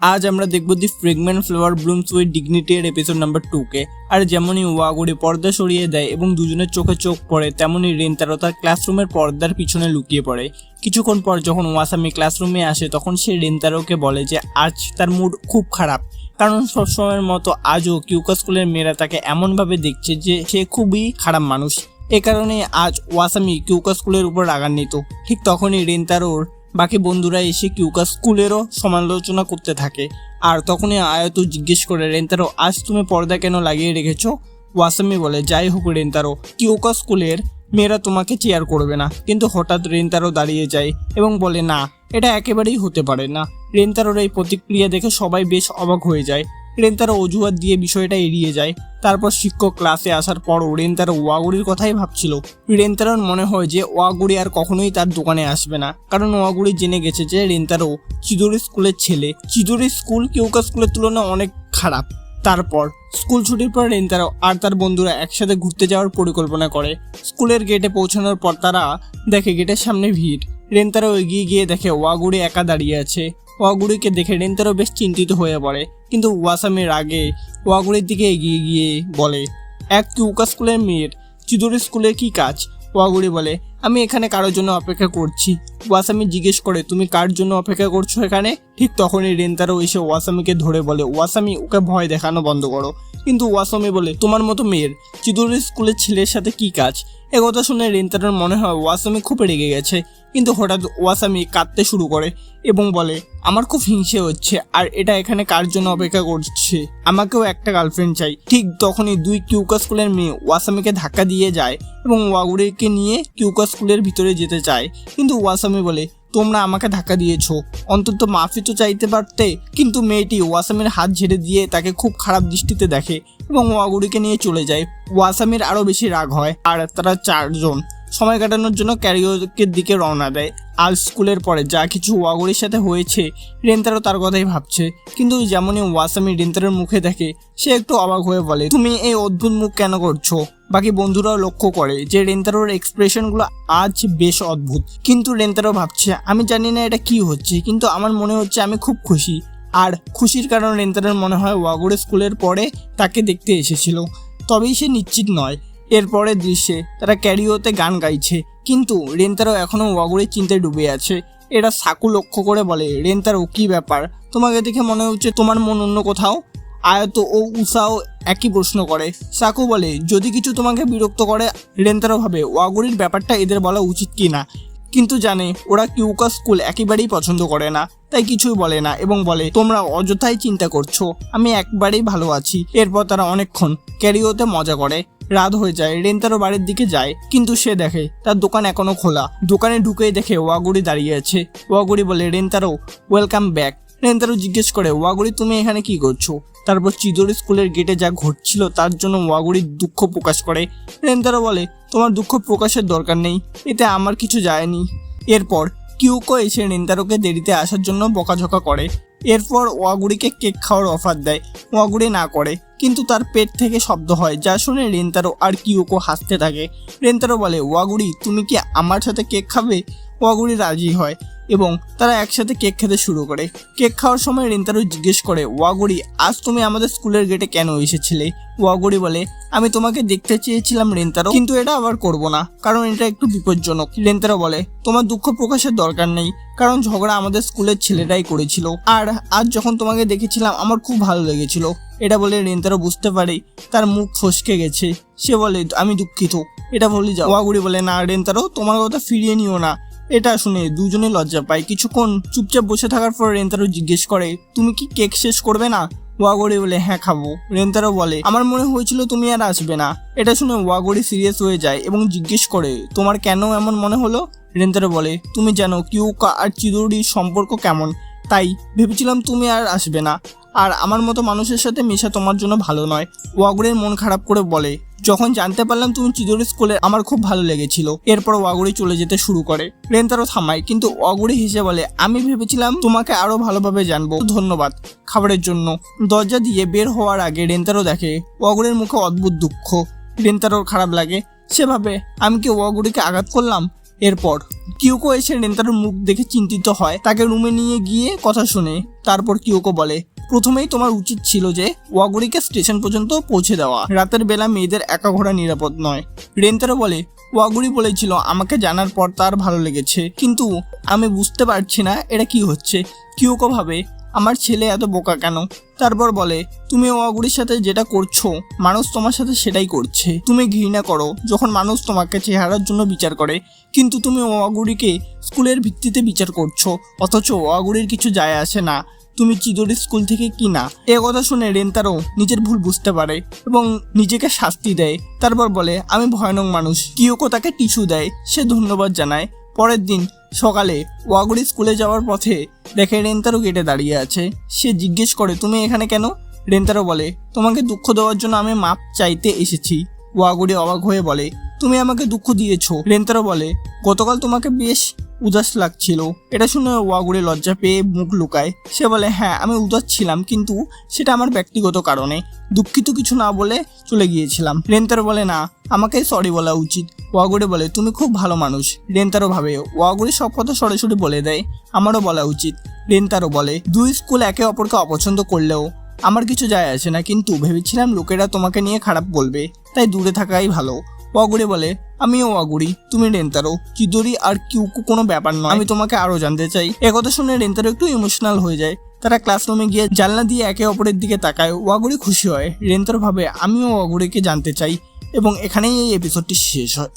আজ আমরা দেখব the fragment flavour blooms with dignity এর এপিসোড নাম্বার টু কে। আর যেমনই ওয়াগুড়ি পর্দা সরিয়ে দেয় এবং দুজনের চোখে চোখ পড়ে, তেমনই রেন তারও তার ক্লাসরুমের পর্দার পিছনে লুকিয়ে পড়ে। কিছুক্ষণ পর যখন ওয়াসামি ক্লাসরুমে আসে, তখন সে রেনতারোকে বলে যে, আজ তার মুড খুব খারাপ। কারণ সবসময়ের মতো আজও কিউকা স্কুলের মেয়েরা তাকে এমনভাবে দেখছে যে, সে খুবই খারাপ মানুষ। এ কারণে আজ ওয়াসামি কিউকা স্কুলের উপর রাগান্বিত। ঠিক তখনই রেনতারোর বাকি বন্ধুরা এসে কিউকা স্কুলেরও সমালোচনা করতে থাকে। আর তখনই আয়ত জিজ্ঞেস করে, রেন্তারো, আজ তুমি পর্দা কেন লাগিয়ে রেখেছ? ওয়াসামি বলে, যাই হোক রেন্তারো, কিউকা স্কুলের মেয়েরা তোমাকে চেয়ার করবে না। কিন্তু হঠাৎ রেন্তারো দাঁড়িয়ে যায় এবং বলে, না, এটা একেবারেই হতে পারে না। রেন্তারোর এই প্রতিক্রিয়া দেখে সবাই বেশ অবাক হয়ে যায়। রেন্তারো অজুহাত দিয়ে বিষয়টা এড়িয়ে যায়। তারপর শিক্ষক ক্লাসে আসার পরও রেন্তারো ওয়াগুড়ির কথাই ভাবছিল। রেন্তারোর মনে হয় যে ওয়াগুড়ি আর কখনোই তার দোকানে আসবে না। কারণ ওয়াগুড়ি জেনে গেছে যে রেন্তারো চিদুরি স্কুলের ছেলে। চিদুরি স্কুল কেউকা স্কুলের তুলনায় অনেক খারাপ। তারপর স্কুল ছুটির পর রেন্তারো আর তার বন্ধুরা একসাথে ঘুরতে যাওয়ার পরিকল্পনা করে। স্কুলের গেটে পৌঁছানোর পর তারা দেখে গেটের সামনে ভিড়। রেন্তারো এগিয়ে গিয়ে দেখে ওয়াগুড়ি একা দাঁড়িয়ে আছে। ওয়াগুড়িকে দেখে রেন্তারও বেশ চিন্তিত হয়ে পড়ে। কিন্তু ওয়াসামের আগে ওয়াগুড়ির দিকে এগিয়ে গিয়ে বলে, এক কিউকা স্কুলের মেয়ের? চিদুরি স্কুলে কি কাজ? ওয়াগুড়ি বলে আমি এখানে কারোর জন্য অপেক্ষা করছি। ওয়াসামি জিজ্ঞেস করে, তুমি কার জন্য অপেক্ষা করছ এখানে? ঠিক তখনই রেন্তারও এসে ওয়াসামিকে ধরে বলে, ওয়াসামি, ওকে ভয় দেখানো বন্ধ করো। কিন্তু ওয়াসামি বলে, তোমার মতো মেয়ের চিদুরি স্কুলের ছেলের সাথে কি কাজ? একথা শুনে রেন্তারোর মনে হয় ওয়াসামি খুব রেগে গেছে। কিন্তু হঠাৎ ওয়াসামি কাঁদতে শুরু করে এবং বলে, আমার খুব হিংসে হচ্ছে, আর এটা এখানে কার জন্য অপেক্ষা করছে? আমাকেও একটা গার্লফ্রেন্ড চাই। ঠিক তখনই দুই কিউকা স্কুলের মেয়ে ওয়াসামিকে ধাক্কা দিয়ে যায় এবং ওয়াগুড়িকে নিয়ে কিউকা স্কুলের ভিতরে যেতে চায়। কিন্তু ওয়াসামি বলে, তোমরা আমাকে ধাক্কা দিয়েছ। অন্তত মাফি তো চাইতে পারতে। কিন্তু মেয়েটি ওয়াসামির হাত ঝেড়ে দিয়ে তাকে খুব খারাপ দৃষ্টিতে দেখে এবং ওয়াগুড়িকে নিয়ে চলে যায়। ওয়াসামির আরও বেশি রাগ হয়, আর তারা চারজন। সময় কাটানোর জন্য ক্যারিওকের দিকে রওনা দেয়। আর স্কুলের পরে যা কিছু ওয়াগুড়ির সাথে হয়েছে, রেন্তারও তার কথাই ভাবছে। কিন্তু যেমনই ওয়াসামি রেন্তারের মুখে দেখে, সে একটু অবাক হয়ে বলে, তুমি এই অদ্ভুত মুখ কেন করছ? বাকি বন্ধুরাও লক্ষ্য করে যে রেন্তারোর এক্সপ্রেশনগুলো আজ বেশ অদ্ভুত। কিন্তু রেন্তারও ভাবছে, আমি জানি না এটা কি হচ্ছে, কিন্তু আমার মনে হচ্ছে আমি খুব খুশি। আর খুশির কারণ রেন্তারের মনে হয় ওয়াগুড়ে স্কুলের পরে তাকে দেখতে এসেছিল। তবেই সে নিশ্চিত নয় এরপরের দৃশ্যে তারা ক্যারিওতে গান গাইছে। কিন্তু রেন্তারও এখনও ওয়াগুড়ির চিন্তায় ডুবে আছে। এটা সাকু লক্ষ্য করে বলে রেন্তারও কি ব্যাপার? তোমাকে দেখে মনে হচ্ছে তোমার মন অন্য কোথাও? আয়ত ও উষাও একই প্রশ্ন করে। সাকু বলে, যদি কিছু তোমাকে বিরক্ত করে, রেন্তারও ভাবে, ওয়াগুড়ির ব্যাপারটা এদের বলা উচিত কি না? কিন্তু জানে, ওরা কিউকা স্কুল একেবারেই পছন্দ করে না। তাই কিছুই বলে না এবং বলে, তোমরা অযথাই চিন্তা করছ। আমি একবারেই ভালো আছি। এরপর তারা অনেকক্ষণ ক্যারিওতে মজা করে। রাত হয়ে যায়, রেন্তারও বাড়ির দিকে যায়, কিন্তু সে দেখে তার দোকান এখনও খোলা। দোকানে ঢুকেই দেখে ওয়াগুড়ি দাঁড়িয়ে আছে। ওয়াগুড়ি বলে, রেন্তারও ওয়েলকাম ব্যাক রেন্তারও জিজ্ঞেস করে, ওয়াগুড়ি, তুমি এখানে কি করছ? তারপর চিদরি স্কুলের গেটে যা ঘটছিল তার জন্য ওয়াগুড়ি দুঃখ প্রকাশ করে। রেন্তারও বলে, তোমার দুঃখ প্রকাশের দরকার নেই, এতে আমার কিছু যায়নি। এরপর কিউকো এসে রেন্তারোকে দেরিতে আসার জন্য বকাঝকা করে। এরপর ওয়াগুড়িকে কেক খাওয়ার অফার দেয়। ওয়াগুড়ি না করে। কিন্তু তার পেট থেকে শব্দ হয় যা শুনে রেন্তারো আর কিউকো হাসতে থাকে। রেন্তারো বলে, ওয়াগুড়ি, তুমি কি আমার সাথে কেক খাবে? ওয়াগুড়ি রাজি হয়। এবং তারা একসাথে কেক খেতে শুরু করে। কেক খাওয়ার সময় রেন্তারো জিজ্ঞেস করে, ওয়াগুড়ি, আজ তুমি আমাদের স্কুলের গেটে কেন এসেছিলে? ওয়াগুড়ি বলে, আমি তোমাকে দেখতে চেয়েছিলাম রেন্তারো, কিন্তু এটা আবার করব না, কারণ এটা একটু বিপজ্জনক। রেন্তারো বলে, তোমার দুঃখ প্রকাশের দরকার নেই, কারণ ঝগড়া আমাদের স্কুলের ছেলেটাই করেছিল। আর আজ যখন তোমাকে দেখেছিলাম, আমার খুব ভালো লেগেছিল। এটা বলে রেন্তারো বুঝতে পারে, তার মুখ ফসকে গেছে। সে বলে, আমি দুঃখিত, এটা বলি যাও। ওয়াগুড়ি বলে, না রেন্তারো, তোমার কথা ফিরিয়ে নিও না। এটা শুনে দুজনে লজ্জা পায়। কিছুক্ষণ চুপচাপ বসে থাকার পর রেন্তারো জিজ্ঞেস করে, তুমি কি কেক শেষ করবে না? ওয়াগড়ি বলে হ্যাঁ খাব। রেন্তারো বলে, আমার মনে হয়েছিল তুমি আর আসবে না। এটা শুনে ওয়াগড়ি সিরিয়াস হয়ে যায় এবং জিজ্ঞেস করে, তোমার কেন এমন মনে হলো? রেন্তারো বলে, তুমি জানো, কিউকা আর চিদুরির সম্পর্ক কেমন। তাই ভেবেছিলাম তুমি আর আসবে না। আর আমার মতো মানুষের সাথে মেশা তোমার জন্য ভালো নয়। ওয়াগুড়ির মন খারাপ করে বলে যখন জানতে পারলাম তুমি চিদুরি স্কুলে আমার খুব ভালো লেগেছিল, এরপর ওয়াগুড়ি চলে যেতে শুরু করে। রেন্তারও থামায়, কিন্তু ওয়াগুড়ি হেসে বলে, আমি ভেবেছিলাম তোমাকে আরও ভালোভাবে জানব, ধন্যবাদ খাবারের জন্য। দরজা দিয়ে বের হওয়ার আগে রেন্তারও দেখে ওয়াগুড়ির মুখে অদ্ভুত দুঃখ। রেন্তারোর খারাপ লাগে, সেভাবে আমি কি ওয়াগুড়িকে আঘাত করলাম? এরপর কিউকো এসে রেন্তারোর মুখ দেখে চিন্তিত হয়, তাকে রুমে নিয়ে গিয়ে কথা শুনে। তারপর কিউকো বলে প্রথমেই তোমার উচিত ছিল যে ওয়াগুড়িকে স্টেশন পর্যন্ত পৌঁছে দেওয়া। রাতের বেলা মেয়েদের একা ঘোরা নিরাপদ নয়। রেন্তারো বলে, ওয়াগুড়ি বলেছিল আমাকে জানার পর তার ভালো লেগেছে। কিন্তু আমি বুঝতে পারছি না এটা কি হচ্ছে। কিউকো ভাবে, আমার ছেলে এত বোকা কেন? তারপর বলে, তুমি ওয়াগুড়ির সাথে যেটা করছ, মানুষ তোমার সাথে সেটাই করছে। তুমি ঘৃণা করো যখন মানুষ তোমাকে চেহারার জন্য বিচার করে। কিন্তু তুমি ওয়াগুড়িকে স্কুলের ভিত্তিতে বিচার করছ, অথচ ওয়াগুড়ির কিছু যায় আসে না। তুমি চিদরি স্কুল থেকে কি না এ কথা শুনে রেন্তারও নিজের ভুল বুঝতে পারে এবং নিজেকে শাস্তি দেয়। তারপর বলে, আমি ভয়ানক মানুষ। কিয়োকো তাকে টিস্যু দেয়। সে ধন্যবাদ জানায়। পরের দিন সকালে ওয়াগুড়ি স্কুলে যাওয়ার পথে দেখে রেন্তারও গেটে দাঁড়িয়ে আছে। সে জিজ্ঞেস করে, তুমি এখানে কেন? রেন্তারও বলে, তোমাকে দুঃখ দেওয়ার জন্য আমি মাপ চাইতে এসেছি। ওয়াগুড়ি অবাক হয়ে বলে তুমি আমাকে দুঃখ দিয়েছ। রেন্তারও বলে, গতকাল তোমাকে বেশ উদাস লাগছিল। এটা শুনে ওয়াগুড়ি লজ্জা পেয়ে মুখ লুকায়। সে বলে হ্যাঁ আমি উদাস ছিলাম, কিন্তু সেটা আমার ব্যক্তিগত কারণে। দুঃখিত কিছু না বলে চলে গিয়েছিলাম। রেন্তারও বলে, না, আমাকে সরি বলা উচিত। ওয়াগুড়ি বলে, তুমি খুব ভালো মানুষ। রেন্তারও ভাবে, ওয়াগুড়ি সব কথা সরাসরি বলে দেয়, আমারও বলা উচিত। রেন্তারও বলে, দুই স্কুল একে অপরকে অপছন্দ করলেও আমার কিছু যায় আসে না, কিন্তু ভেবেছিলাম লোকেরা তোমাকে নিয়ে খারাপ বলবে, তাই দূরে থাকাই ভালো। ওয়াগুড়ি বলে, আমিও অগুড়ি তুমি রেন্তারো। চিদরি আর কিউকু কোনো ব্যাপার নয়। আমি তোমাকে আরও জানতে চাই। একথা শুনে রেন্তারো একটু ইমোশনাল হয়ে যায়। তারা ক্লাসরুমে গিয়ে জানলা দিয়ে একে অপরের দিকে তাকায়। ওয়াগুড়ি খুশি হয়। রেন্তারো ভাবে, আমিও ওয়াগুড়িকে জানতে চাই। এবং এখানেই এই এপিসোডটি শেষ হয়।